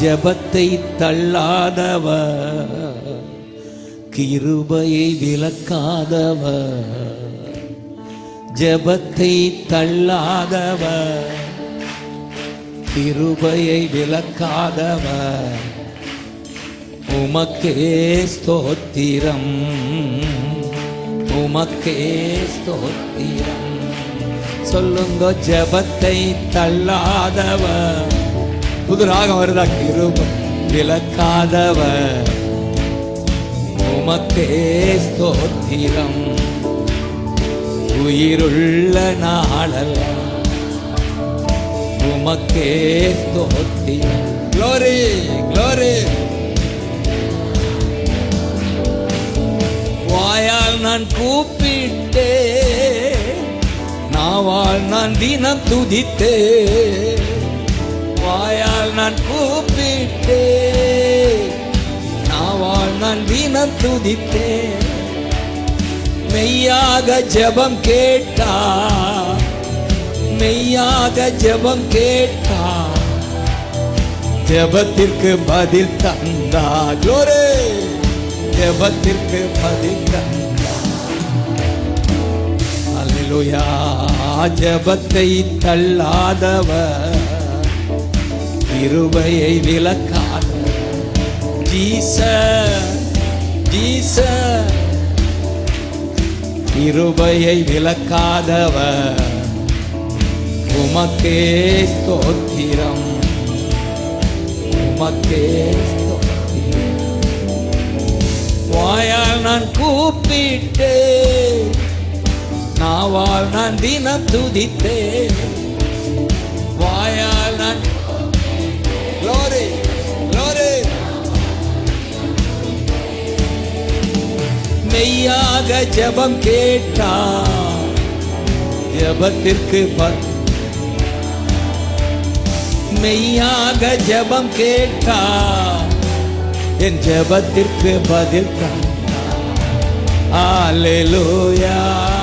ஜபத்தை தள்ளாதவ கிருபையை விளக்காதவ ஜபத்தை தள்ளாதவ கிருபையை விளக்காதவ உமக்கே ஸ்தோத்திரம் உமக்கே ஸ்தோத்திரம். சொல்லுங்க ஜபத்தை தள்ளாதவர். புது ராகம் வருதா? கிருப விலக்காதவர் உமக்கே ஸ்தோத்திரம். உயிருள்ள நாளெல்லாம் உமக்கே ஸ்தோத்திரம். க்ளோரி க்ளோரி வாயால் நான் கூப்பிட்டேன். நாவால் நான் தினம் துதித்தே. வாயால் நான் கூப்பிட்டே. நாவால் நான் தினம் துதித்தே. மெய்யாக ஜபம் கேட்டா. மெய்யாக ஜபம் கேட்டா. ஜபத்திற்கு பதில் தந்தா. ஜோரே! ஜபத்திற்கு பதில் தந்தா. அல்லேலூயா ஜபத்தை தள்ளாதவர். கிருபையை விளக்காத. ஜீச ஜீச கிருபையை விலக்காதவர் உமக்கே ஸ்தோத்திரம். உமக்கே ஸ்தோத்திரம். வாயால் நான் கூப்பிட்டேன். நாவால் நான் தினம் துதித்தேன். வாயால் நான் லோரி லோரி மெய்யாக ஜபம் கேட்டா ஜபத்திற்கு ப- மெய்யாக ஜபம் கேட்டா என் ஜபத்திற்கு பதில் ஹalleluya ஹalleluya.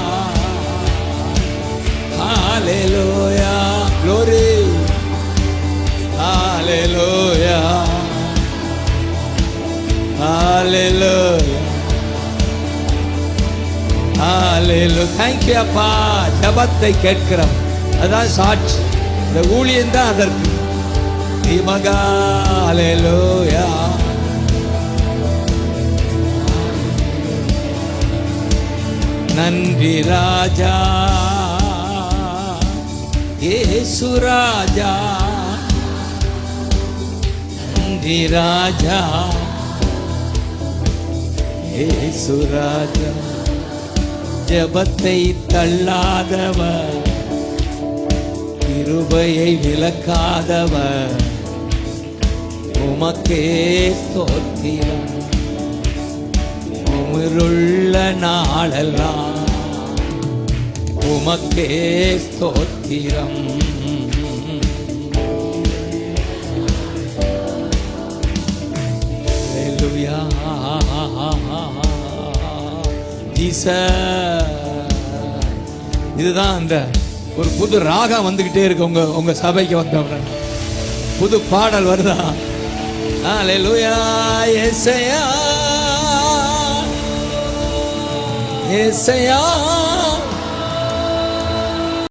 ஹalleluya ஹalleluya thank you அப்பா. ஜெபத்தை கேட்கிறோம். அதான் சாட்சி. இந்த ஊழியம் தான் அதற்கு. மகா ஹalleluya நன்றி ராஜா. ஏசு ராஜா. நன்றி ராஜா. ஏசுராஜா ஜபத்தை தள்ளாதவர் கிருபையை விளக்காதவர் உமக்கே ஸ்தோத்திரம். உமிருள்ள நாளெல்லாம் உமக்கே ஸ்தோத்திரம். Hallelujah. இதுதான் அந்த ஒரு புது ராகம் வந்துகிட்டே இருக்கு உங்க உங்க சபைக்கு வந்தவுடன். புது பாடல் வருதா? ஹalleluya இயேசையா இயேசையா